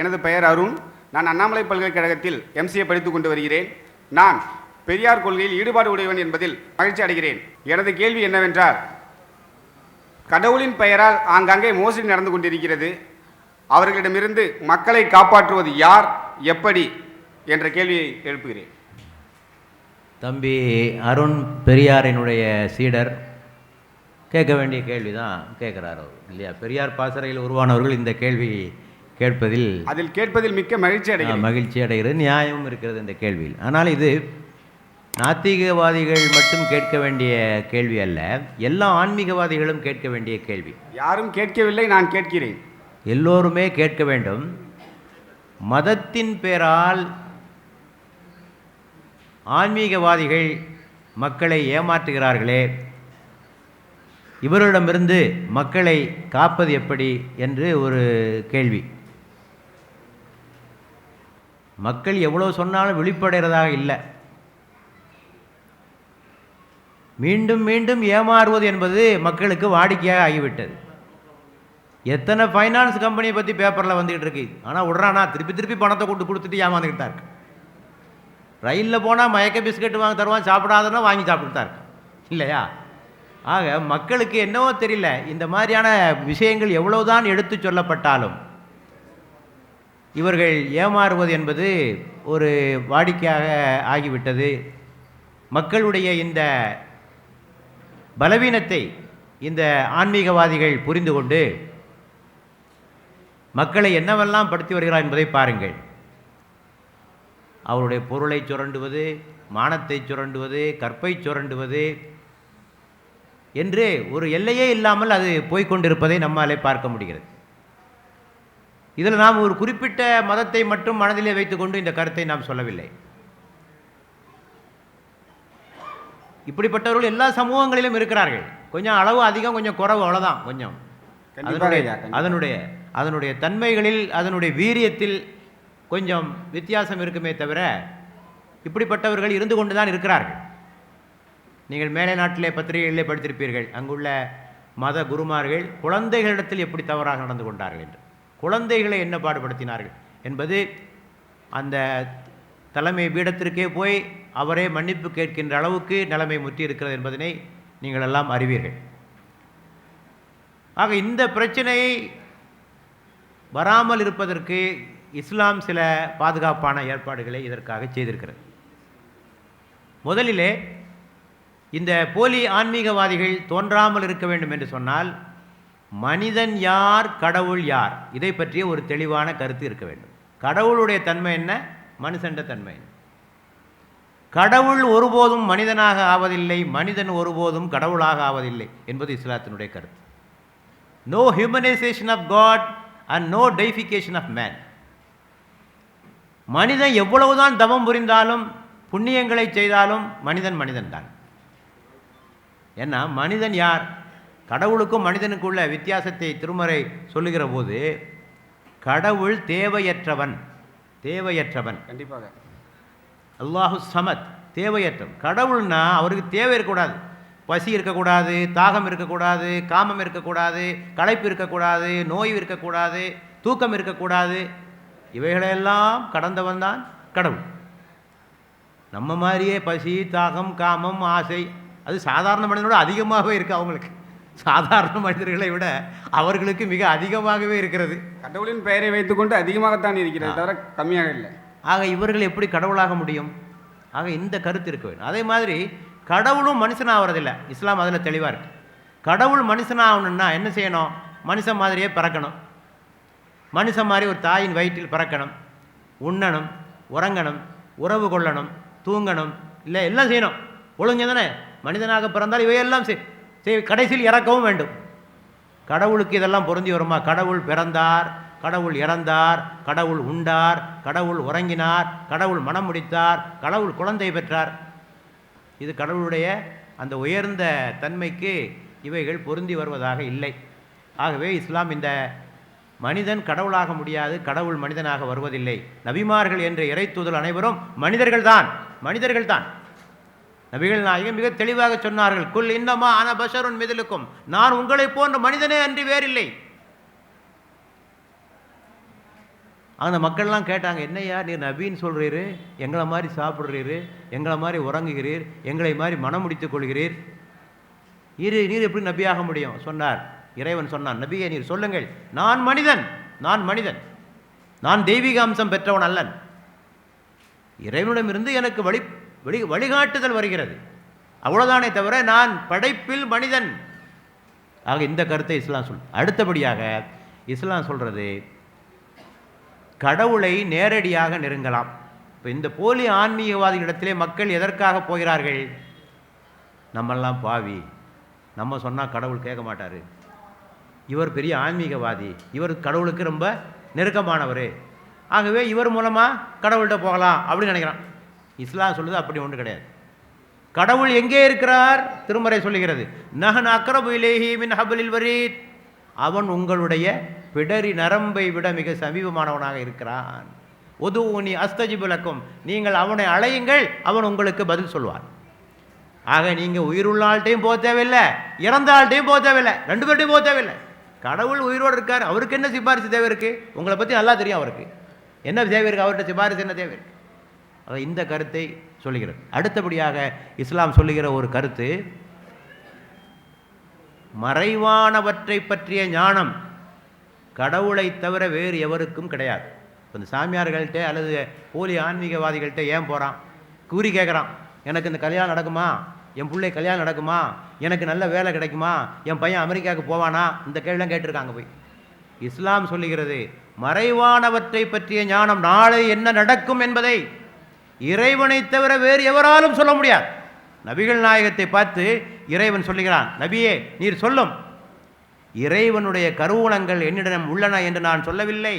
எனது பெயர் அருண். நான் அண்ணாமலை பல்கலைக்கழகத்தில் எம்சிஏ படித்துக் கொண்டு வருகிறேன். நான் பெரியார் கொள்கையில் ஈடுபாடு உடையவன் என்பதில் மகிழ்ச்சி அடைகிறேன். எனது கேள்வி என்னவென்றால் கடவுளின் பெயரால் ஆங்காங்கே மோசடி நடந்து கொண்டிருக்கிறது. அவர்களிடமிருந்து மக்களை காப்பாற்றுவது யார் எப்படி என்ற கேள்வியை எழுப்புகிறேன். தம்பி அருண் பெரியாரினுடைய சீடர் கேட்க வேண்டிய கேள்வி தான் கேட்குறாரு இல்லையா? பெரியார் பாசறையில் உருவானவர்கள் இந்த கேள்வி கேட்பதில் அதில் கேட்பதில் மிக்க மகிழ்ச்சி அடைகிறேன். மகிழ்ச்சி அடைகிறது நியாயமும் இருக்கிறது இந்த கேள்வியில். ஆனால் இது நாத்திகவாதிகள் மட்டும் கேட்க வேண்டிய கேள்வி அல்ல எல்லா ஆன்மீகவாதிகளும் கேட்க வேண்டிய கேள்வி. யாரும் கேட்கவில்லை நான் கேட்கிறேன். எல்லோருமே கேட்க வேண்டும். மதத்தின் பேரால் ஆன்மீகவாதிகள் மக்களை ஏமாற்றுகிறார்களே இவரிடமிருந்து மக்களை காப்பது எப்படி என்று ஒரு கேள்வி. மக்கள் எவ்வளோ சொன்னாலும் விழிப்படைகிறதாக இல்லை. மீண்டும் மீண்டும் ஏமாறுவது என்பது மக்களுக்கு வாடிக்கையாக ஆகிவிட்டது. எத்தனை ஃபைனான்ஸ் கம்பெனியை பற்றி பேப்பரில் வந்துக்கிட்டு இருக்கு. ஆனால் விட்றானா? திருப்பி திருப்பி பணத்தை கொண்டு கொடுத்துட்டு ஏமாந்துக்கிட்டா இருக்கு. ரயிலில் போனால் மயக்க பிஸ்கட் வாங்கி தருவான் சாப்பிடாதனா வாங்கி சாப்பிட்டு இருக்கு. இல்லையா? ஆக மக்களுக்கு என்னவோ தெரியல இந்த மாதிரியான விஷயங்கள் எவ்வளவுதான் எடுத்து சொல்லப்பட்டாலும் இவர்கள் ஏமாறுவது என்பது ஒரு வாடிக்கையாக ஆகிவிட்டது. மக்களுடைய இந்த பலவீனத்தை இந்த ஆன்மீகவாதிகள் புரிந்து கொண்டு மக்களை என்னவெல்லாம் படுத்தி வருகிறார் என்பதை பாருங்கள். அவருடைய பொருளை சுரண்டுவது மானத்தை சுரண்டுவது கற்பை சுரண்டுவது என்று ஒரு எல்லையே இல்லாமல் அது போய்க்கொண்டிருப்பதை நம்மாலே பார்க்க முடிகிறது. இதில் நாம் ஒரு குறிப்பிட்ட மதத்தை மட்டும் மனதிலே வைத்துக்கொண்டு இந்த கருத்தை நாம் சொல்லவில்லை. இப்படிப்பட்டவர்கள் எல்லா சமூகங்களிலும் இருக்கிறார்கள். கொஞ்சம் அளவு அதிகம் கொஞ்சம் குறைவு அவ்வளோதான் கொஞ்சம். அதனுடைய. அதனுடைய அதனுடைய தன்மைகளில் அதனுடைய வீரியத்தில் கொஞ்சம் வித்தியாசம் இருக்குமே தவிர இப்படிப்பட்டவர்கள் இருந்து கொண்டு தான் இருக்கிறார்கள். நீங்கள் மேலை நாட்டிலே பத்திரிகைகளிலே படித்திருப்பீர்கள். அங்குள்ள மத குருமார்கள் குழந்தைகளிடத்தில் எப்படி தவறாக நடந்து கொண்டார்கள் என்று. குழந்தைகளை என்ன பாடுபடுத்தினார்கள் என்பது அந்த தலைமை பீடத்திற்கே போய் அவரே மன்னிப்பு கேட்கின்ற அளவுக்கு நிலைமை முற்றி இருக்கிறது என்பதனை நீங்கள் எல்லாம் அறிவீர்கள். ஆக இந்த பிரச்சனையை வராமல் இருப்பதற்கு இஸ்லாம் சில பாதுகாப்பான ஏற்பாடுகளை இதற்காக செய்திருக்கிறது. முதலிலே இந்த போலி ஆன்மீகவாதிகள் தோன்றாமல் இருக்க வேண்டும் என்று சொன்னால் மனிதன் யார் கடவுள் யார்? இதை பற்றிய ஒரு தெளிவான கருத்து இருக்க வேண்டும். கடவுளுடைய தன்மை என்ன? மனுஷண்ட தன்மை என்ன? கடவுள் ஒருபோதும் மனிதனாக ஆவதில்லை மனிதன் ஒருபோதும் கடவுளாக ஆவதில்லை என்பது இஸ்லாத்தினுடைய கருத்து. No humanisation of God and no deification of man மனிதன் எவ்வளவுதான் தவம் புரிந்தாலும் புண்ணியங்களை செய்தாலும் மனிதன் மனிதன் தான் ஏன்னா மனிதன் யார்? கடவுளுக்கும் மனிதனுக்கும் உள்ள வித்தியாசத்தை திருமறை சொல்லுகிற போது கடவுள் தேவையற்றவன் தேவையற்றவன். கண்டிப்பாக. அல்லாஹு சமத் தேவையற்றவன் கடவுள்னா அவருக்கு தேவை இருக்கக்கூடாது. பசி இருக்கக்கூடாது தாகம் இருக்கக்கூடாது காமம் இருக்கக்கூடாது களைப்பு இருக்கக்கூடாது நோய் இருக்கக்கூடாது தூக்கம் இருக்கக்கூடாது. இவைகளெல்லாம் கடந்தவன் தான் கடவுள். நம்ம மாதிரியே பசி தாகம் காமம் ஆசை அது சாதாரண மனிதனோட அதிகமாகவே இருக்குது அவங்களுக்கு. சாதாரண மனிதர்களை விட அவர்களுக்கு மிக அதிகமாகவே இருக்கிறது. கடவுளின் பெயரை வைத்துக்கொண்டு அதிகமாகத்தான் இருக்கிறது தவிர கம்மியாக இல்லை. ஆக இவர்கள் எப்படி கடவுளாக முடியும்? ஆக இந்த கருத்து இருக்க வேண்டும். அதே மாதிரி கடவுளும் மனுஷனாகிறதில்ல இஸ்லாம் அதில் தெளிவாக இருக்கு. கடவுள் மனுஷனாகணும்னா என்ன செய்யணும்? மனுஷன் மாதிரியே பிறக்கணும். மனுஷன் மாதிரி ஒரு தாயின் வயிற்றில் பிறக்கணும். உண்ணணும் உறங்கணும் உறவு கொள்ளணும் தூங்கணும் இல்லை எல்லாம் செய்யணும். ஒழுங்கு தானே? மனிதனாக பிறந்தால் இவையெல்லாம் செய் கடைசியில் இறக்கவும் வேண்டும். கடவுளுக்கு இதெல்லாம் பொருந்தி வருமா? கடவுள் பிறந்தார் கடவுள் இறந்தார் கடவுள் உண்டார் கடவுள் உறங்கினார் கடவுள் மனம் முடித்தார் கடவுள் குழந்தை பெற்றார். இது கடவுளுடைய அந்த உயர்ந்த தன்மைக்கு இவைகள் பொருந்தி வருவதாக இல்லை. ஆகவே இஸ்லாம் இந்த மனிதன் கடவுளாக முடியாது கடவுள் மனிதனாக வருவதில்லை. நபிமார்கள் என்ற இறைத்துதல் அனைவரும் மனிதர்கள்தான் மனிதர்கள்தான். நபிகள் நாயகம் மிக தெளிவாக சொன்னார்கள் குல் இன்னமா ஆன பஷருன் மிதிலுக்கும். நான் உங்களை போன்ற மனிதனே அன்றி வேறில்லை. அந்த மக்கள்லாம் கேட்டாங்க என்னய்யா நீர் நபின்னு சொல்கிறீரு எங்களை மாதிரி சாப்பிட்றீரு எங்களை மாதிரி உறங்குகிறீர் எங்களை மாதிரி மனம் முடித்துக் கொள்கிறீர். இரு நீர் எப்படி நபியாக முடியும்? சொன்னார். இறைவன் சொன்னான் நபியை நீர் சொல்லுங்கள். நான் மனிதன் நான் மனிதன். நான் தெய்வீக அம்சம் பெற்றவன் அல்லன். இறைவனிடமிருந்து எனக்கு வழி வழி வழிகாட்டுதல் வருகிறது. அவ்வளோதானே தவிர நான் படைப்பில் மனிதன். ஆக இந்த கருத்தை இஸ்லாம் சொல் அடுத்தபடியாக இஸ்லாம் சொல்கிறது கடவுளை நேரடியாக நெருங்கலாம். இப்போ இந்த போலி ஆன்மீகவாதிகளிடத்திலே மக்கள் எதற்காக போகிறார்கள்? நம்மெல்லாம் பாவி. நம்ம சொன்னால் கடவுள் கேட்க மாட்டார். இவர் பெரிய ஆன்மீகவாதி. இவர் கடவுளுக்கு ரொம்ப நெருக்கமானவர். ஆகவே இவர் மூலமாக கடவுள்கிட்ட போகலாம் அப்படின்னு நினைக்கிறான். இஸ்லாம் சொல்லுது அப்படி ஒன்று கிடையாது. கடவுள் எங்கே இருக்கிறார்? திருமறை சொல்லுகிறது. நகன் அக்ரபு இலேஹி மின் ஹபலில் வரீத். அவன் உங்களுடைய பிடரி நரம்பை விட மிக சமீபமானவனாக இருக்கிறான். ஒதுவுனி அஸ்தஜிபுலக்கும் நீங்கள் அவனை அழையுங்கள் அவன் உங்களுக்கு பதில் சொல்வான். ஆக நீங்கள் உயிருள்ள ஆள்கிட்டையும் போக தேவையில்லை இறந்த ஆள்கிட்டையும் போக தேவையில்லை ரெண்டு பேர்ட்டையும் போக தேவையில்லை. கடவுள் உயிரோடு இருக்கார் அவருக்கு என்ன சிபாரிசு தேவை இருக்குது உங்களை பற்றி நல்லா தெரியும் அவருக்கு. என்ன தேவை இருக்குது அவர்கிட்ட சிபாரிசு என்ன தேவை இருக்குது அதை இந்த கருத்தை சொல்லுகிறது. அடுத்தபடியாக இஸ்லாம் சொல்லுகிற ஒரு கருத்து மறைவானவற்றை பற்றிய ஞானம் கடவுளை தவிர வேறு எவருக்கும் கிடையாது. இப்போ இந்த சாமியார்கள்ட்ட அல்லது போலி ஆன்மீகவாதிகள்கிட்ட ஏன் போகிறான் கூறி கேட்குறான் எனக்கு இந்த கல்யாணம் நடக்குமா? என் பிள்ளை கல்யாணம் நடக்குமா? எனக்கு நல்ல வேலை கிடைக்குமா? என் பையன் அமெரிக்காவுக்கு போவானா? இந்த கேள்விலாம் கேட்டிருக்காங்க போய். இஸ்லாம் சொல்லுகிறது மறைவானவற்றை பற்றிய ஞானம் நாளை என்ன நடக்கும் என்பதை இறைவனை தவிர வேறு எவராலும் சொல்ல முடியாது. நபிகள் நாயகத்தை பார்த்து இறைவன் சொல்லுகிறான் நபியே நீர் சொல்லும். இறைவனுடைய கருவூலங்கள் என்னிடம் உள்ளன என்று நான் சொல்லவில்லை.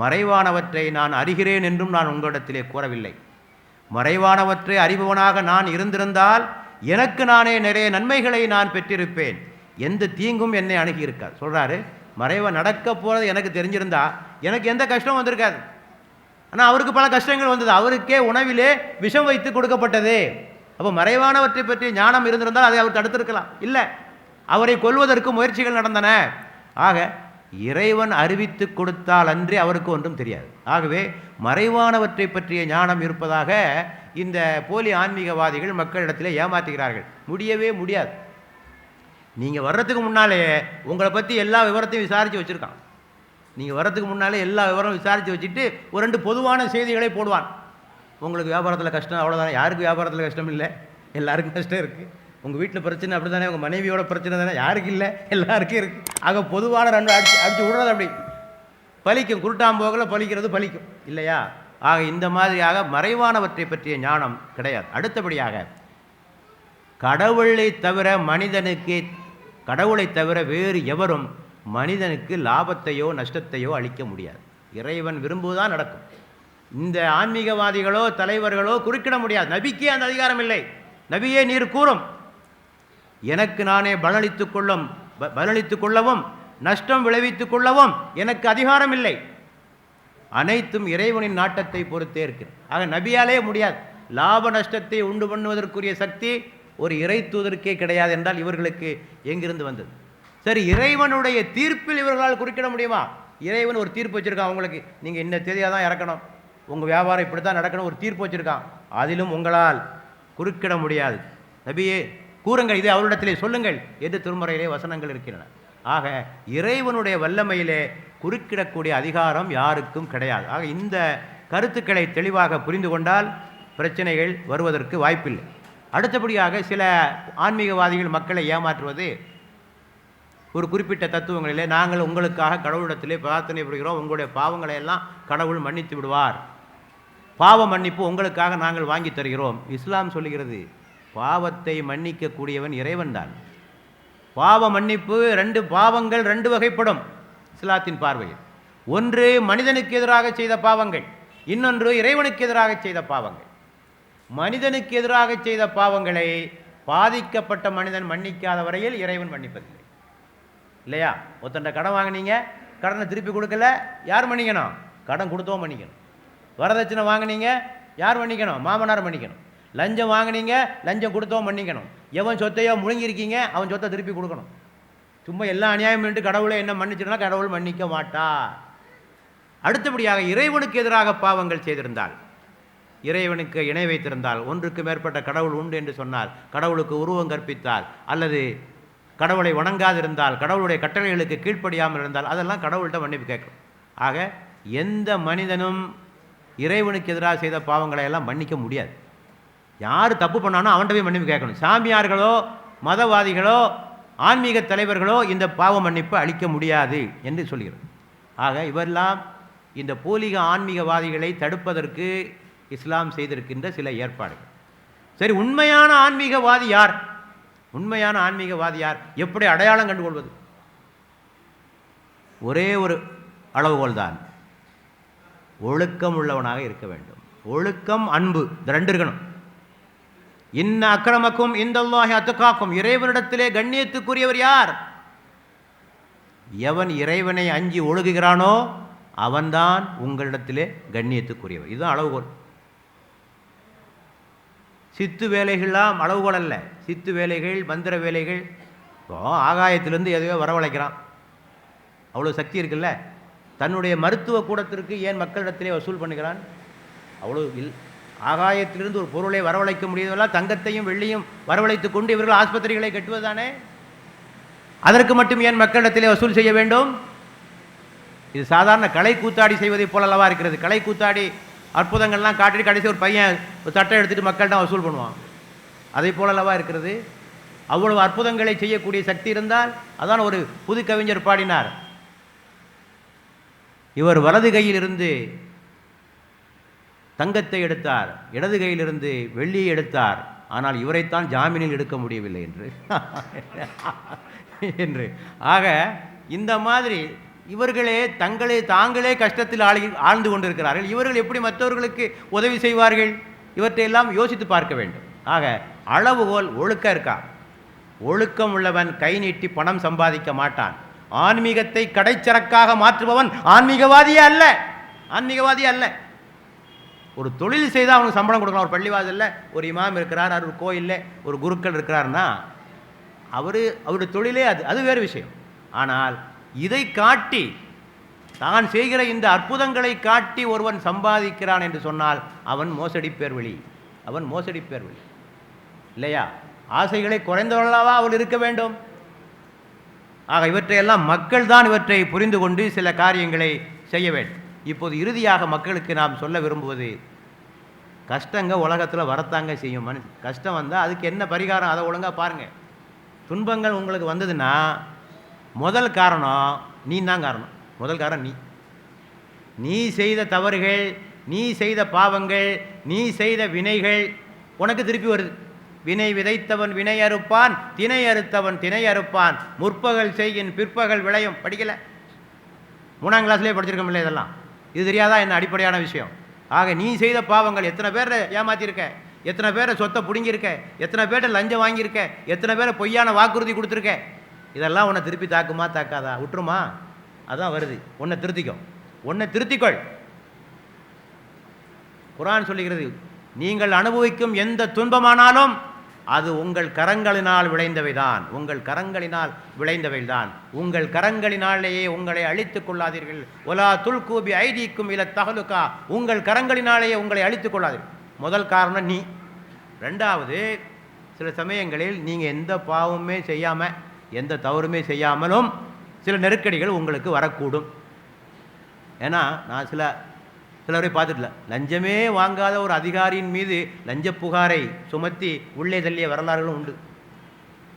மறைவானவற்றை நான் அறிகிறேன் என்றும் நான் உங்களிடத்திலே கூறவில்லை. மறைவானவற்றை அறிபவனாக நான் இருந்திருந்தால் எனக்கு நானே நிறைய நன்மைகளை நான் பெற்றிருப்பேன். எந்த தீங்கும் என்னை அணுகியிருக்காது சொல்கிறாரு மறைவன் நடக்க போகிறது எனக்கு தெரிஞ்சிருந்தா எனக்கு எந்த கஷ்டமும் வந்திருக்காது. ஆனால் அவருக்கு பல கஷ்டங்கள் வந்தது. அவருக்கே உணவிலே விஷம் வைத்து கொடுக்கப்பட்டது. அப்போ மறைவானவற்றை பற்றி ஞானம் இருந்திருந்தால் அதை அவர் தடுத்திருக்கலாம். இல்லை. அவரை கொல்வதற்கு முயற்சிகள் நடந்தன. ஆக இறைவன் அறிவித்து கொடுத்தால் அன்றி அவருக்கு ஒன்றும் தெரியாது. ஆகவே மறைவானவற்றை பற்றிய ஞானம் இருப்பதாக இந்த போலி ஆன்மீகவாதிகள் மக்களிடத்தில் ஏமாற்றுகிறார்கள் முடியவே முடியாது. நீங்கள் வர்றதுக்கு முன்னாலே உங்களை பற்றி எல்லா விவரத்தையும் விசாரித்து வச்சுருக்கான். நீங்கள் வரதுக்கு முன்னாலே எல்லா விவரம் விசாரித்து வச்சுட்டு ஒரு ரெண்டு பொதுவான செய்திகளை போடுவான். உங்களுக்கு வியாபாரத்தில் கஷ்டம் அவ்வளோதானே யாருக்கு வியாபாரத்தில் கஷ்டம் இல்லை? எல்லாருக்கும் கஷ்டம் இருக்குது உங்கள் வீட்டில் பிரச்சனை அப்படி தானே உங்கள் மனைவியோட பிரச்சனை தானே? யாருக்கு இல்லை? எல்லாருக்கும் இருக்குது ஆக பொதுவான ரெண்டு அடிச்சு அடிச்சு விடுறது அப்படி. பலிக்கும் குருட்டாம்போகில் பலிக்கிறது பலிக்கும் இல்லையா? ஆக இந்த மாதிரியாக மறைவானவற்றை பற்றிய ஞானம் கிடையாது. அடுத்தபடியாக கடவுளை தவிர மனிதனுக்கு கடவுளை தவிர வேறு எவரும் மனிதனுக்கு லாபத்தையோ நஷ்டத்தையோ அளிக்க முடியாது. இறைவன் விரும்புதான் நடக்கும். இந்த ஆன்மீகவாதிகளோ தலைவர்களோ குறுக்கிட முடியாது. நபிக்கே அந்த அதிகாரம் இல்லை. நபியே நீர் கூறும். எனக்கு நானே பலனளித்துக் கொள்ளும் ப- கொள்ளவும் நஷ்டம் விளைவித்துக் கொள்ளவும் எனக்கு அதிகாரம் இல்லை. அனைத்தும் இறைவனின் நாட்டத்தை பொறுத்தே இருக்கிறது. ஆக நபியாலே முடியாது. லாப நஷ்டத்தை உண்டு பண்ணுவதற்குரிய சக்தி ஒரு இறை தூதருக்கே கிடையாது என்றால் இவர்களுக்கு எங்கிருந்து வந்தது? சரி இறைவனுடைய தீர்ப்பில் இவர்களால் குறுக்கிட முடியுமா? இறைவன் ஒரு தீர்ப்பு வச்சுருக்கான் உங்களுக்கு. நீங்கள் இந்த தேதியாக தான் இறக்கணும். உங்கள் வியாபாரம் இப்படி தான் நடக்கணும் ஒரு தீர்ப்பு வச்சுருக்கான். அதிலும் உங்களால் குறுக்கிட முடியாது. நபியே கூறுங்கள் இதை அவரிடத்திலே சொல்லுங்கள் என்று திருமுறையிலே வசனங்கள் இருக்கின்றன. ஆக இறைவனுடைய வல்லமையிலே குறுக்கிடக்கூடிய அதிகாரம் யாருக்கும் கிடையாது. ஆக இந்த கருத்துக்களை தெளிவாக புரிந்து கொண்டால் பிரச்சனைகள் வருவதற்கு வாய்ப்பில்லை. அடுத்தபடியாக சில ஆன்மீகவாதிகள் மக்களை ஏமாற்றுவது ஒரு குறிப்பிட்ட தத்துவங்களிலே நாங்கள் உங்களுக்காக கடவுளிடத்திலே பிரார்த்தனை புரிகிறோம். உங்களுடைய பாவங்களை எல்லாம் கடவுள் மன்னித்து விடுவார். பாவ மன்னிப்பு உங்களுக்காக நாங்கள் வாங்கி தருகிறோம். இஸ்லாம் சொல்லுகிறது பாவத்தை மன்னிக்கக்கூடியவன் இறைவன்தான் பாவ மன்னிப்பு ரெண்டு பாவங்கள் ரெண்டு வகைப்படும் இஸ்லாத்தின் பார்வையில். ஒன்று மனிதனுக்கு எதிராக செய்த பாவங்கள் இன்னொன்று இறைவனுக்கு எதிராக செய்த பாவங்கள். மனிதனுக்கு எதிராக செய்த பாவங்களை பாதிக்கப்பட்ட மனிதன் மன்னிக்காத வரையில் இறைவன் மன்னிப்பதில்லை. இல்லையா? ஒருத்தண்ட கடன் வாங்குனீங்க கடனை திருப்பி கொடுக்கல யார் மன்னிக்கணும்? கடன் கொடுத்தோம் மன்னிக்கணும். வரதட்சணை வாங்குனீங்க யார் மன்னிக்கணும்? மாமனார் மன்னிக்கணும். லஞ்சம் வாங்குனீங்க லஞ்சம் கொடுத்தோம் மன்னிக்கணும். எவன் சொத்தையோ முழுங்கியிருக்கீங்க அவன் சொத்தை திருப்பி கொடுக்கணும். சும்மா எல்லா அநியாயம் பண்ணிட்டு கடவுளை என்ன மன்னிச்சிருந்தா கடவுள் மன்னிக்க மாட்டார் அடுத்தபடியாக இறைவனுக்கு எதிராக பாவங்கள் செய்திருந்தால் இறைவனுக்கு இணை வைத்திருந்தால் ஒன்றுக்கு மேற்பட்ட கடவுள் உண்டு என்று சொன்னால் கடவுளுக்கு உருவம் கற்பித்தால் அல்லது கடவுளை வணங்காதிருந்தால் கடவுளுடைய கட்டளைகளுக்கு கீழ்ப்படியாமல் இருந்தால் அதெல்லாம் கடவுள்கிட்ட மன்னிப்பு கேட்கும். ஆக எந்த மனிதனும் இறைவனுக்கு எதிராக செய்த பாவங்களை எல்லாம் மன்னிக்க முடியாது. யார் தப்பு பண்ணானோ அவன்கிட்ட போய் மன்னிப்பு கேட்கணும். சாமியார்களோ மதவாதிகளோ ஆன்மீக தலைவர்களோ இந்த பாவ மன்னிப்பு அளிக்க முடியாது என்று சொல்கிறது. ஆக இவரெல்லாம் இந்த போலிக ஆன்மீகவாதிகளை தடுப்பதற்கு இஸ்லாம் செய்திருக்கின்ற சில ஏற்பாடுகள். சரி உண்மையான ஆன்மீகவாதி யார்? உண்மையான ஆன்மீகவாதி யார் எப்படி அடையாளம் கண்டுகொள்வது? ஒரே ஒரு அளவுகோல் தான் ஒழுக்கம் உள்ளவனாக இருக்க வேண்டும். ஒழுக்கம் அன்பு இந்த ரெண்டு இருக்கணும். இன்ன அக்கிரமக்கும் இந்தல்லாஹி அத்துக்காக்கும். இறைவனிடத்திலே கண்ணியத்துக்குரியவர் யார்? எவன் இறைவனை அஞ்சி ஒழுகுகிறானோ அவன்தான் உங்களிடத்திலே கண்ணியத்துக்குரியவர். இதுதான் அளவுகோல். சித்து வேலைகள்லாம் அளவுகோல் அல்ல சித்து வேலைகள் மந்திர வேலைகள். இப்போ ஆகாயத்திலிருந்து எதையோ வரவழைக்கிறான். அவ்வளோ சக்தி இருக்குல்ல. தன்னுடைய மருத்துவ கூடத்திற்கு ஏன் மக்களிடத்திலே வசூல் பண்ணுகிறான்? அவ்வளோ இல் ஆகாயத்திலிருந்து ஒரு பொருளை வரவழைக்க முடியவில்லை தங்கத்தையும் வெள்ளியும் வரவழைத்து கொண்டு இவர்கள் ஆஸ்பத்திரிகளை கட்டுவதானே அதற்கு மட்டும் ஏன் மக்களிடத்திலே வசூல் செய்ய வேண்டும்? இது சாதாரண கலை கூத்தாடி செய்வதைப் போலல்லவா இருக்கிறது. கலை கூத்தாடி அற்புதங்கள்லாம் காட்டிட்டு கடைசி ஒரு பையன் ஒரு தட்டை எடுத்துட்டு மக்கள்கிட்ட வசூல் பண்ணுவான். அதே போலல்லவா இருக்கிறது? அவ்வளவு அற்புதங்களை செய்யக்கூடிய சக்தி இருந்தால் அதான் ஒரு புது கவிஞர் பாடினார். இவர் வலது கையிலிருந்து தங்கத்தை எடுத்தார் இடது கையிலிருந்து வெள்ளியை எடுத்தார். ஆனால் இவரைத்தான் ஜாமீனில் எடுக்க முடியவில்லை என்று. என்று. ஆக இந்த மாதிரி இவர்களே தங்களே தாங்களே கஷ்டத்தில் ஆழி ஆழ்ந்து கொண்டிருக்கிறார்கள். இவர்கள் எப்படி மற்றவர்களுக்கு உதவி செய்வார்கள்? இவற்றையெல்லாம் யோசித்து பார்க்க வேண்டும். ஆக அளவுகோல் ஒழுக்கம் இருக்கா? ஒழுக்கம் உள்ளவன் கை நீட்டி பணம் சம்பாதிக்க மாட்டான். ஆன்மீகத்தை கடைச்சரக்காக மாற்றுபவன் ஆன்மீகவாதியே அல்ல. ஆன்மீகவாதி அல்ல. ஒரு தொழில் செய்தால் அவனுக்கு சம்பளம் கொடுக்கலாம். ஒரு பள்ளிவாசலில் ஒரு இமாம் இருக்கிறார் அவர் ஒரு கோயிலில் ஒரு குருக்கள் இருக்கிறாருன்னா அவர் அவருடைய தொழிலே அது அது வேறு விஷயம். ஆனால் இதை காட்டி தான் செய்கிற இந்த அற்புதங்களை காட்டி ஒருவன் சம்பாதிக்கிறான் என்று சொன்னால் அவன் மோசடி பேர்வழி அவன் மோசடி பேர்வழி இல்லையா? ஆசைகளை குறைந்தவர்களாவா அவள் இருக்க வேண்டும்? ஆக இவற்றையெல்லாம் மக்கள் தான் இவற்றை புரிந்து கொண்டு சில காரியங்களை செய்ய வேண்டும். இப்போது இறுதியாக மக்களுக்கு நாம் சொல்ல விரும்புவது கஷ்டங்க உலகத்தில் வரத்தாங்க செய்யும் மனு கஷ்டம் வந்தால் அதுக்கு என்ன பரிகாரம்? அதை ஒழுங்காக பாருங்கள் துன்பங்கள் உங்களுக்கு வந்ததுன்னா முதல் காரணம் நீ தான் காரணம். முதல் காரணம் நீ. நீ செய்த தவறுகள் நீ செய்த பாவங்கள் நீ செய்த வினைகள் உனக்கு திருப்பி வருது. வினை விதைத்தவன் வினை அறுப்பான் திணை அறுத்தவன் திணை அறுப்பான். முற்பகல் செய்கின் பிற்பகல் விளையும். படிக்கலை. மூணாம் கிளாஸ்லேயே படிச்சிருக்கோம்ல இதெல்லாம். இது தெரியாதா? என்ன அடிப்படையான விஷயம். ஆக நீ செய்த பாவங்கள் எத்தனை பேரை ஏமாற்றிருக்க எத்தனை பேரை சொத்தை பிடுங்கியிருக்க? எத்தனை பேர்ட்ட லஞ்சம் வாங்கியிருக்க? எத்தனை பேரை பொய்யான வாக்குறுதி கொடுத்துருக்க? இதெல்லாம் உன்னை திருப்பி தாக்குமா தாக்காதா? விட்டுருமா அதான் வருது. உன்னை திருத்திக்கோ. உன்னை திருத்திக்கொள். குரான் சொல்லுகிறது நீங்கள் அனுபவிக்கும் எந்த துன்பமானாலும் அது உங்கள் கரங்களினால் விளைந்தவைதான். உங்கள் கரங்களினால் விளைந்தவைதான். உங்கள் கரங்களினாலேயே உங்களை அழித்துக் கொள்ளாதீர்கள். ஒலா துல்கூபி ஐடிக்கும் இல தகலுக்கா உங்கள் கரங்களினாலேயே உங்களை அழித்துக் கொள்ளாதீர்கள். முதல் காரணம் நீ. ரெண்டாவது சில சமயங்களில் நீங்கள் எந்த பாவமே செய்யாமல் எந்த தவறுமே செய்யாமலும் சில நெருக்கடிகள் உங்களுக்கு வரக்கூடும். ஏன்னா நான் சில சிலரை பார்த்துட்டல லஞ்சமே வாங்காத ஒரு அதிகாரியின் மீது லஞ்ச புகாரை சுமத்தி உள்ளே தள்ளிய வரலாறுகளும் உண்டு.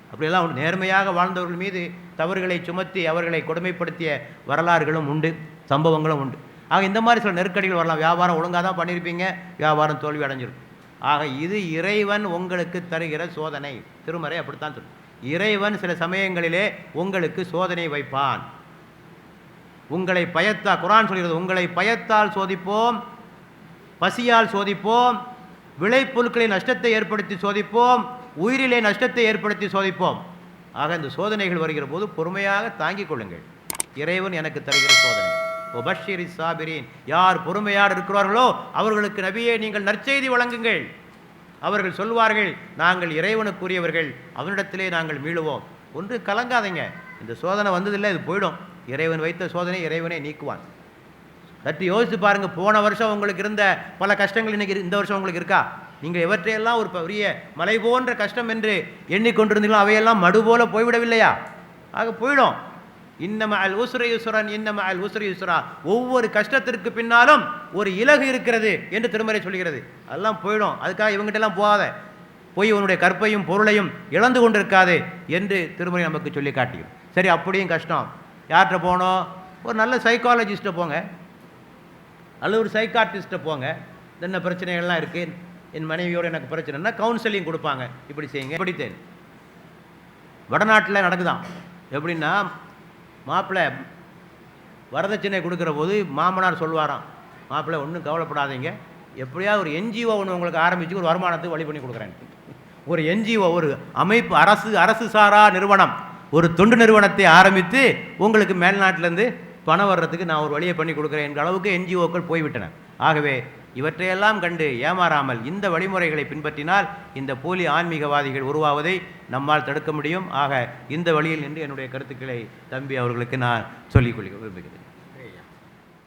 அப்படியெல்லாம் உண்டு. நேர்மையாக வாழ்ந்தவர்கள் மீது தவறுகளை சுமத்தி அவர்களை கொடுமைப்படுத்திய வரலாறுகளும் உண்டு. சம்பவங்களும் உண்டு. ஆக இந்த மாதிரி சில நெருக்கடிகள் வரலாம். வியாபாரம் ஒழுங்காக தான் பண்ணியிருப்பீங்க. வியாபாரம் தோல்வி அடைஞ்சிருக்கும். ஆக இது இறைவன் உங்களுக்கு தருகிற சோதனை. திருமறை அப்படித்தான் சொல்லும். இறைவன் சில சமயங்களிலே உங்களுக்கு சோதனை வைப்பான். உங்களை பயத்தா குரான் சொல்கிறது உங்களை பயத்தால் சோதிப்போம் பசியால் சோதிப்போம் விளைபொருட்களை நஷ்டத்தை ஏற்படுத்தி சோதிப்போம் உயிரிலே நஷ்டத்தை ஏற்படுத்தி சோதிப்போம். ஆக இந்த சோதனைகள் வருகிற போது பொறுமையாக தாங்கிக் கொள்ளுங்கள். இறைவன் எனக்கு தருகிற சோதனை. உபஷிரி சாபிரின். யார் பொறுமையாக இருக்கிறார்களோ அவர்களுக்கு நபியை நீங்கள் நற்செய்தி வழங்குங்கள். அவர்கள் சொல்வார்கள் நாங்கள் இறைவனுக்குரியவர்கள் அவனிடத்திலே நாங்கள் மீளுவோம். ஒன்று கலங்காதீங்க. இந்த சோதனை வந்ததில்லை இது போயிடும். இறைவன் வைத்த சோதனை இறைவனை நீக்குவான். சற்று யோசித்து பாருங்கள் போன வருஷம் உங்களுக்கு இருந்த பல கஷ்டங்கள் இன்றைக்கி இந்த வருஷம் உங்களுக்கு இருக்கா? நீங்கள் எவற்றையெல்லாம் ஒரு பெரிய மலை போன்ற கஷ்டம் என்று எண்ணிக்கொண்டிருந்தீங்களோ அவையெல்லாம் மடு போல போய்விடவில்லையா? ஆக போயிடும். இன்னம அல் உசுரை யுசுரன் இன்னம அல் உசுரை யுசுரா ஒவ்வொரு கஷ்டத்திற்கு பின்னாலும் ஒரு இலகு இருக்கிறது என்று திருமறை சொல்கிறது. அதெல்லாம் போயிடும். அதுக்காக இவங்ககிட்ட எல்லாம் போகாத. போய் உன்னுடைய கற்பையும் பொருளையும் இழந்து கொண்டிருக்காது என்று திருமறை நமக்கு சொல்லி காட்டியும். சரி அப்படியும் கஷ்டம். யார்கிட்ட போனோம்? ஒரு நல்ல சைக்காலஜிஸ்ட்டை போங்க. அல்லது ஒரு சைக்கார்டிஸ்ட்டை போங்க. என்ன பிரச்சனைகள்லாம் இருக்குது என் மனைவியோட எனக்கு பிரச்சனைனா கவுன்சிலிங் கொடுப்பாங்க. இப்படி செய்யுங்க. இப்படி வடநாட்டில் நடக்குதான். எப்படின்னா மாப்பிள்ளை வரதட்சணை கொடுக்குற போது மாமனார் சொல்வாராம் மாப்பிள்ளை ஒன்றும் கவலைப்படாதீங்க. எப்படியாவது ஒரு என்ஜிஓ ஒன்று உங்களுக்கு ஆரம்பித்து ஒரு வருமானத்துக்கு வழி பண்ணி கொடுக்குறேன். ஒரு என்ஜிஓ ஒரு அமைப்பு அரசு அரசு சாரா நிறுவனம் ஒரு தொண்டு நிறுவனத்தை ஆரம்பித்து உங்களுக்கு மேல்நாட்டிலேருந்து பணம் வர்றதுக்கு நான் ஒரு வழியை பண்ணி கொடுக்குறேன் என்ற அளவுக்கு என்ஜிஓக்கள் போய்விட்டன. ஆகவே இவற்றையெல்லாம் கண்டு ஏமாறாமல் இந்த வழிமுறைகளை பின்பற்றினால் இந்த போலி ஆன்மீகவாதிகள் உருவாவதை நம்மால் தடுக்க முடியும். ஆக இந்த வழியில் நின்று என்னுடைய கருத்துக்களை தம்பி அவர்களுக்கு நான் சொல்லிக் கொள்ள விரும்புகிறேன்.